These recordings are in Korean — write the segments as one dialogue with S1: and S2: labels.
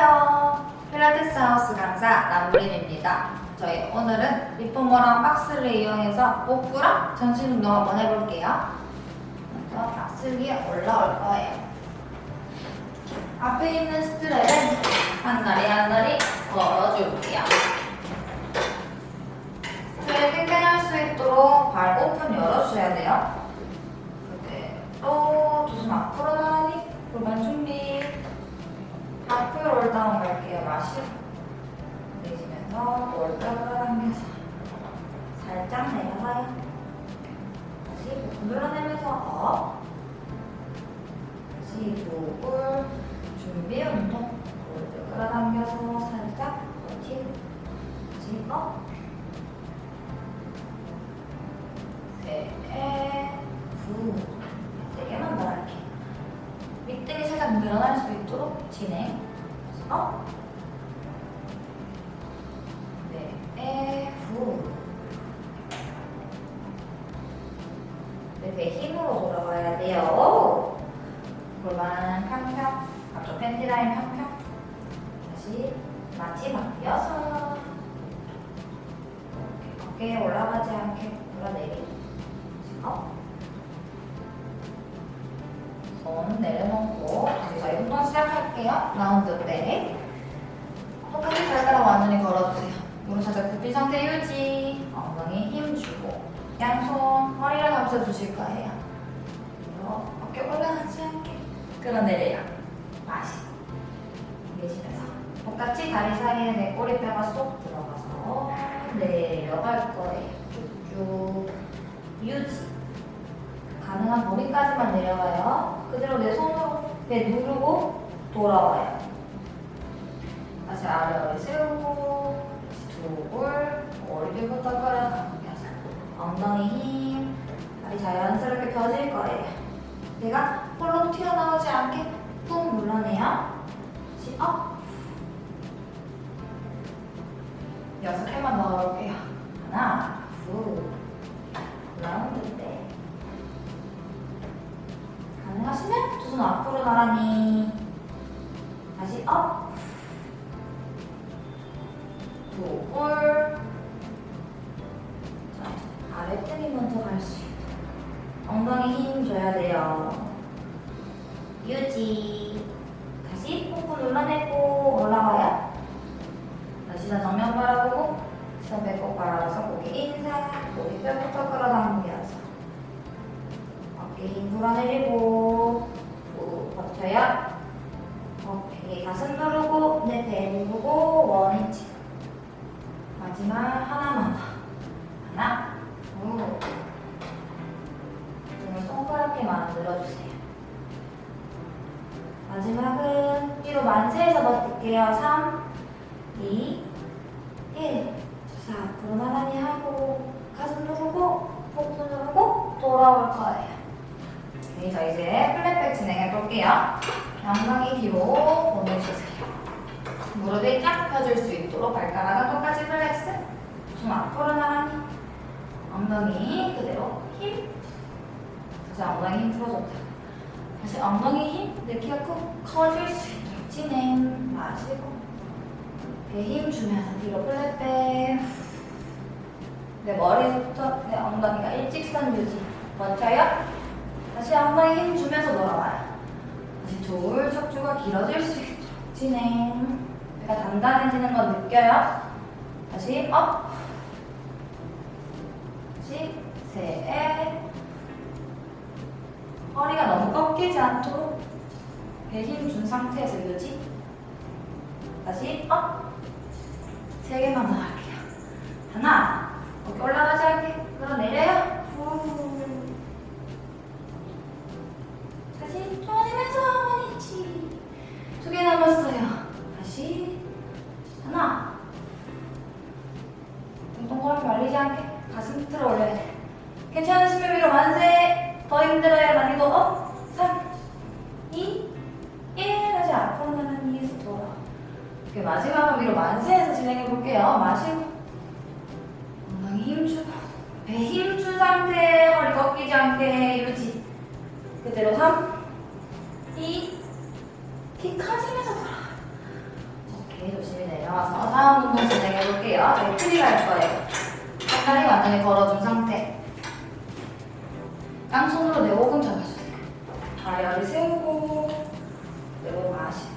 S1: 안녕하세요. 필라테스 하우스 강사 남브린입니다. 저희 오늘은 리포머랑 박스를 이용해서 복부랑 전신 운동 한번 해볼게요. 먼저 박스 위에 올라올 거예요. 앞에 있는 스트랩은 한 다리 한 다리 걸어줄게요. 스트랩 팽팽할 수 있도록 발 오픈 열어주셔야 돼요. 업. 셋, 구. 세 개만 더 할게요. 밑등이 살짝 늘어날 수 있도록 진행. 어? 네, 에, 후. 네, 배 힘으로 돌아가야 돼요. 골반 평평, 앞쪽 팬티 라인 평평. 다시 마지막. 이렇게 어깨에 올라가지 않게 끌어내리고. 업. 손 내려놓고 저희 운동 시작할게요. 라운드 백. 똑같이 발가락 완전히 걸어주세요. 무릎 살짝 굽힌 상태 유지. 엉덩이 힘 주고 양손 허리를 감싸주실 거예요. 어깨 올라가지 않게 끌어내려요. 마시고 내쉬면서 똑같이 다리 사이에 내 꼬리뼈가 쏙 들어가서 내려갈 거예요. 쭉쭉 유지. 가능한 범위까지만 내려가요. 그대로 내 손으로 배 누르고 돌아와요. 다시 아래를 세우고 두골 머리부터 끌어당겨서 엉덩이 힘 다리 자연스럽게 펴질 거예요. 내가 홀로 튀어나오지 않게 꾹 눌러내요. 다시 업 여섯 개만 더 걸을게요. 하나, 둘, 라운드 때. 가능하시면 두 손 앞으로 나란히. 다시 업. 두골. 자, 아래 등이 먼저 갈 수 있도록 엉덩이 힘 줘야 돼요. 유지. 다시 꾹꾹 눌러내고 올라와요 다시 시선 정면 바라보고 시선 배꼽 바라봐서 고개 뼈부터 끌어당겨서 어깨 힘 불어내리고 후 버텨요. 오케이 가슴 누르고 내 배 누르고 원위치. 마지막 하나만 더. 하나 후 등을 동그랗게 만들어주세요. 마지막은 위로 만세해서 버틸게요. 3 2 1 자, 앞으로 나란히 하고 가슴 누르고 복부 누르고 돌아올 거예요 네, 자 이제 플랫백 진행해 볼게요. 엉덩이 뒤로 보내주세요. 무릎이 쫙 펴질 수 있도록 발가락은 똑같이 플렉스. 손 앞으로 나란히. 엉덩이 그대로 힘. 다시 엉덩이 힘 풀어줬다. 다시 엉덩이 힘. 내 키가 쿡 커질 수 있도록 진행. 마시고. 배 힘 주면서 뒤로 플랫백. 내 머리부터 내 엉덩이가 일직선 유지. 버텨요? 다시 엉덩이 힘 주면서 돌아와요. 다시 둘 척추가 길어질 수 있도록 진행. 배가 단단해지는 거 느껴요? 다시 업. 다시 셋. 허리가 너무 꺾이지 않도록 배 힘 준 상태에서 유지. 다시 업. 세 개만 더 할게요. 하나. 어깨 올라가지 않게 끌어내려요. 후. 다시 쪼아내면서 원위치 두 개 남았어요 다시 하나 등 동그랗게 말리지 않게 가슴 틀어 올려야 돼 괜찮으시면 위로 만세 더 힘들어야 난이도 업 3 2 1 다시 앞으로 나는 이에서 돌아 이렇게 마지막으로 위로 만세해서 진행해 볼게요 마시고 엉덩이 힘주고 배 힘준 상태 않게 유지 그대로 3 2, 키 커지면서 돌아. 오케이 조심히 내려와서 다음 운동 진행해 볼게요. 저희 프리 갈 거예요. 다리 완전히 걸어준 상태. 깡손으로 내 오금 잡아주세요. 다리 아래 세우고 내고 마시고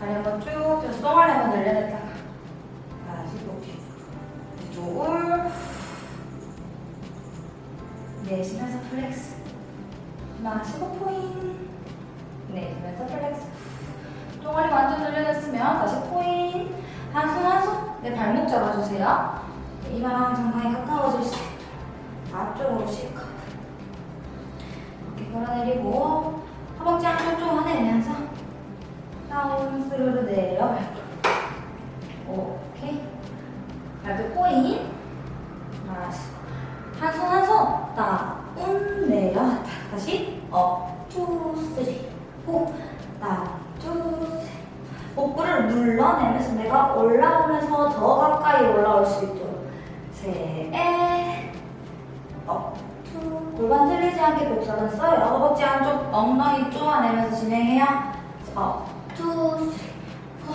S1: 다리 한번 쭉 펴서 쏘가리 한번 늘려냈다가 마시고 이쪽을 내쉬면서 플렉스. 마시고 포인. 내쉬면서 플렉스. 종아리 완전 늘려냈으면 다시 포인. 한손 한손. 내 발목 잡아주세요. 이마랑 정강이 가까워질 수 있도록. 앞쪽으로 실컷. 이렇게 걸어내리고 허벅지 한쪽 좀 화내면서 다운 스르르 내려갈 거예요 오케이 발끝 포인 마시고 한 손 한 손 다운 내려왔다 다시 업, 투, 쓰리 호, 다운, 투, 쓰리 복부를 눌러내면서 내가 올라오면서 더 가까이 올라올 수 있도록. 셋, 업, 투. 골반 틀리지 않게 복사는 써요. 허벅지 한쪽 엉덩이 쪼아내면서 진행해요. 업, 투, 쓰리 호,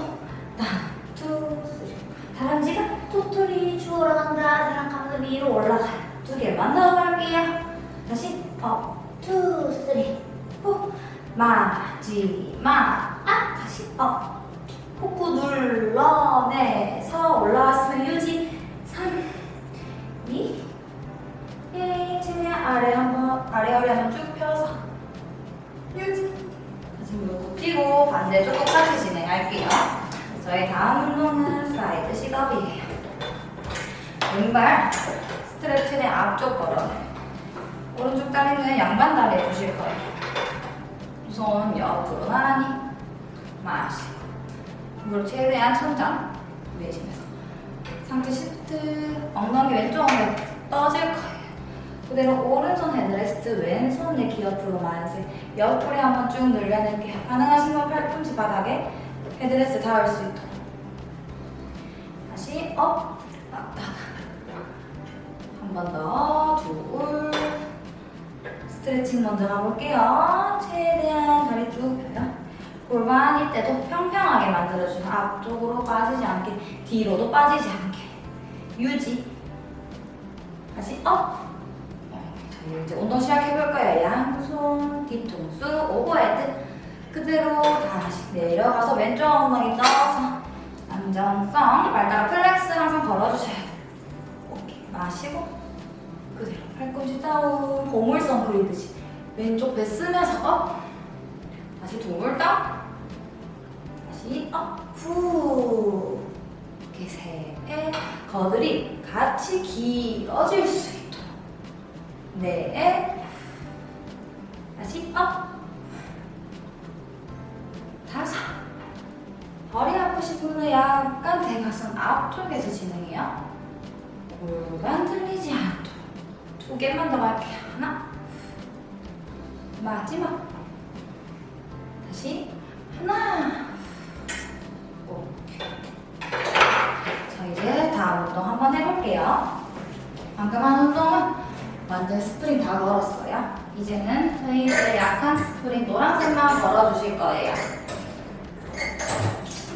S1: 다운, 투, 쓰리. 다람쥐가 토토리 주우러 간다. 생각하면서 위로 올라가요. 두 개만 더 갈게요. 다시 업, 투, 쓰리 호 마지막. 아 다시 업 복부 눌러내서 올라왔으면 유지 3 2 1 최대한 아래 한번 아래 허리 한번 쭉 펴서 유지 무릎 굽히고 반대쪽 똑같이 진행할게요. 저희 다음 운동은 사이드 시dob이에요. 왼발 스트레칭의 앞쪽 걸어내요 오른쪽 다리는 양반 다리 해주실 거예요. 손 옆으로 나란히 마시고 무릎 최대한 천장 내쉬면서 상체 시프트 엉덩이 왼쪽 엉덩이 떠질 거예요. 그대로 오른손 헤드레스트 왼손 내귀 옆으로 만세. 옆구리 한번 쭉 늘려낼게요. 가능하신 건 팔꿈치 바닥에 헤드레스트 닿을 수 있도록. 다시 업 왔다가 한 번 더 둘. 스트레칭 먼저 가볼게요. 최대한 다리 쭉 펴요 골반 이 때도 평평하게 만들어주세요 앞쪽으로 빠지지 않게 뒤로도 빠지지 않게. 유지. 다시 업. 자, 이제 운동 시작해볼 거예요. 양손 뒤통수 오버헤드. 그대로 다시 내려가서 왼쪽 엉덩이 떠서 안정성 발가락 플렉스 항상 걸어주셔야 돼요. 오케이. 마시고 그대로 팔꿈치 다운 보물선 그리듯이 왼쪽 배 쓰면서 업. 다시 동글다 다 시 업후 이렇게 셋 거들이 같이 길어질 수 있도록. 넷 다시 업 다섯. 허리 아프신 분은 약간 대가슴 앞쪽에서 진행해요. 골반 틀리지 않도록. 두 개만 더 갈게요. 하나. 마지막. 다시. 하나 오케이 자 이제 다음 운동 한번 해볼게요. 방금 한 운동은 완전 스프링 다 걸었어요. 이제는 이제 약한 스프링 노란색만 걸어주실 거예요.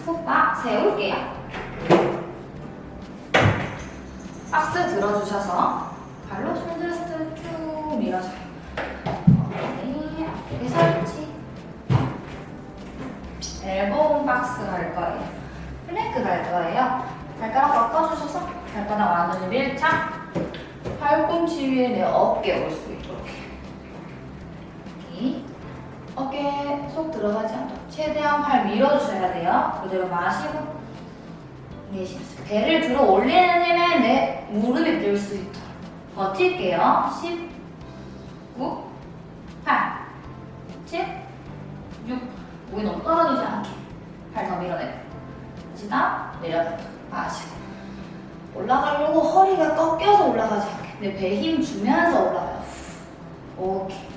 S1: 푹박 세울게요. 박스 들어주셔서 발로 숄더레스트 쭉 밀어줘요. 네, 앞에 설치. 엘보우 박스 갈 거예요. 플랭크 갈 거예요 발가락 꺾어주셔서 발바닥 완전히 밀착 팔꿈치 위에 내 어깨 올 수 있도록 여기 어깨 속 들어가지 않도록 최대한 팔 밀어주셔야 돼요. 그대로 마시고 내쉬면서 배를 들어 올리는 힘에 내 무릎이 뜰 수 있도록 버틸게요. 10 9 8 7 6 목이 너무 떨어지지 않게 팔더 밀어내고 다시 다 내려다 마시고. 올라가려고 허리가 꺾여서 올라가지 않게. 내배힘 주면서 올라가요. 오케이.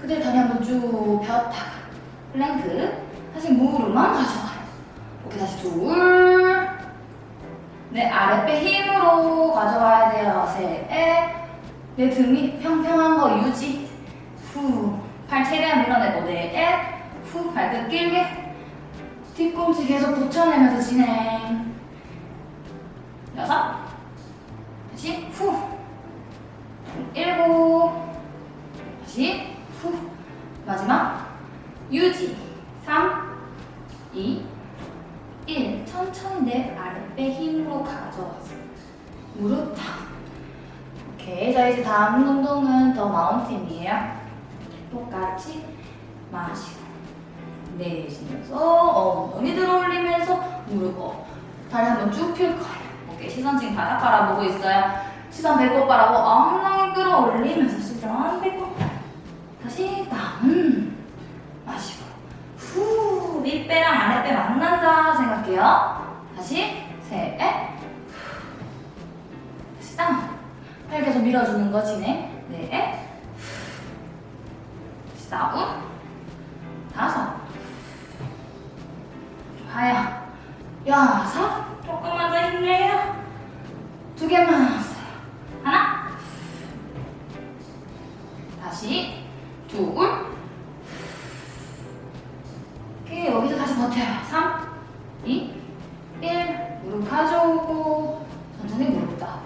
S1: 그대로 다리 한번 쭉 펴다가 플랭크 다시 무릎만 가져가요. 오케이 다시 둘. 내 아랫배 힘으로 가져가야 돼요. 셋내 등이 평평한 거 유지. 후. 팔 최대한 밀어내고. 넷후. 발끝 길게.
S2: 뒤꿈치 계속 붙여내면서 진행. 여섯. 다시 후. 일곱. 다시 후. 마지막 유지. 3, 2, 1. 천천히 내 아랫배 힘으로 가져와서 무릎 다. 오케이. 자, 이제 다음 운동은 더 마운틴이에요. 똑같이 마시고 내쉬면서 엉덩이 들어 올리면서 무릎 업. 다리 한번 쭉 펼 거예요. 오케이. 시선 지금 바닥 바라보고 있어요. 시선 배꼽 바라보고 엉덩이 끌어올리면서 시선 배꼽. 다시 다운. 마시고. 후. 윗배랑 아랫배 만난다 생각해요. 다시 셋. 다시 다운. 팔 계속 밀어주는 거 진행. 2, 1. 무릎 가져오고. 천천히 무릎 다.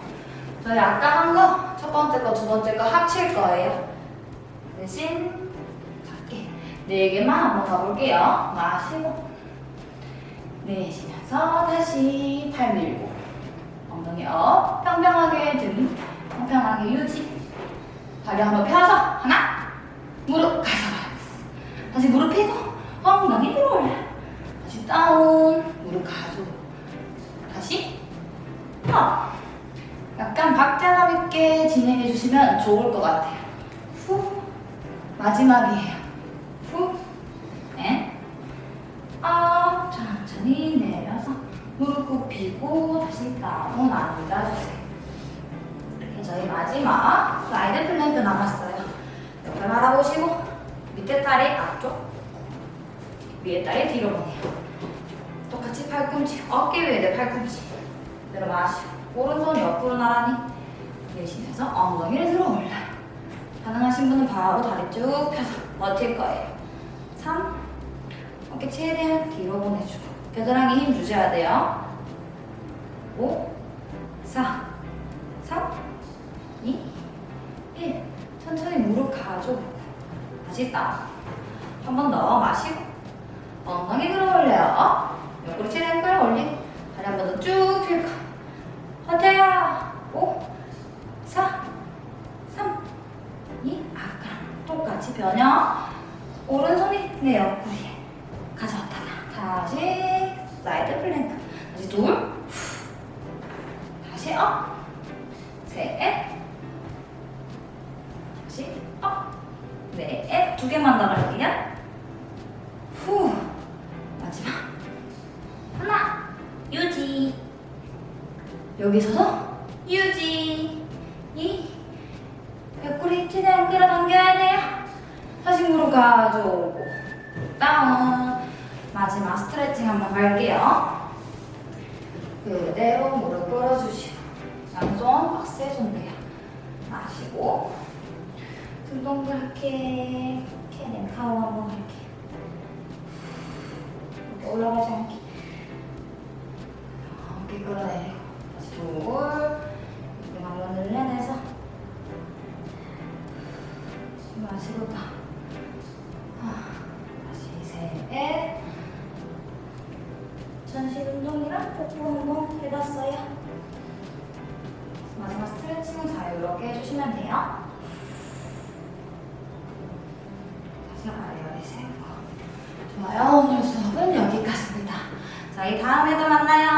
S2: 저희 아까 한 거, 첫 번째 거, 두 번째 거 합칠 거예요. 대신 작게 네 개만 한번 가볼게요. 마시고 내쉬면서 다시 팔 밀고 엉덩이 업 평평하게 등 평평하게 유지 다리 한번 펴서 하나 무릎 가져가요. 다시 무릎 펴고 엉덩이 들어올려 다운 무릎 가져 다시 업 약간 박자감 있게 진행해 주시면 좋을 것 같아요. 후 마지막이에요. 후 앤. 업 천천히 내려서 무릎 굽히고 다시 다운 앉아주세요. 이렇게 저희 마지막 사이드 플랭크 남았어요. 옆을 바라보시고 밑에 다리 앞쪽 위에 다리 뒤로 보내요. 똑같이 팔꿈치 어깨 위에 내 팔꿈치 내려 마시고 오른손 옆으로 나란히 내쉬면서 엉덩이를 들어 올려요. 가능하신 분은 바로 다리 쭉 펴서 버틸 거예요. 3. 어깨 최대한 뒤로 보내주고 겨드랑이 힘 주셔야 돼요. 5, 4, 3, 2, 1. 천천히 무릎 가져오고 다시 다운. 한번 더 마시고 엉덩이 들어 올려요. 옆구리 최대한 끌어올리고 다리 한 번 더쭉 펼까. 버텨요. 5, 4, 3, 2, 아까랑 똑같이 변형. 오른손이 내 옆구리에 가져왔다가 다시 사이드 플랭크. 다시 둘, 후. 다시 업, 셋, 다시 업, 넷. 두 개만 더 갈게요. 후, 여기 서서 유지. 이 옆구리 최대한 끌어 당겨야 돼요. 다시 무릎 가져오고 다운. 마지막 스트레칭 한번 갈게요. 그대로 무릎 끌어주시고 양손 박스에 손대요. 마시고 등 동그랗게 캐넨 카우 한번 할게요. 이렇게 올라가지 않게 이렇게 복부 운동 해봤어요. 마지막 스트레칭은 자유롭게 해주시면 돼요. 다시 아래아래 세고 좋아요. 오늘 수업은 여기까지입니다. 저희 다음에도 만나요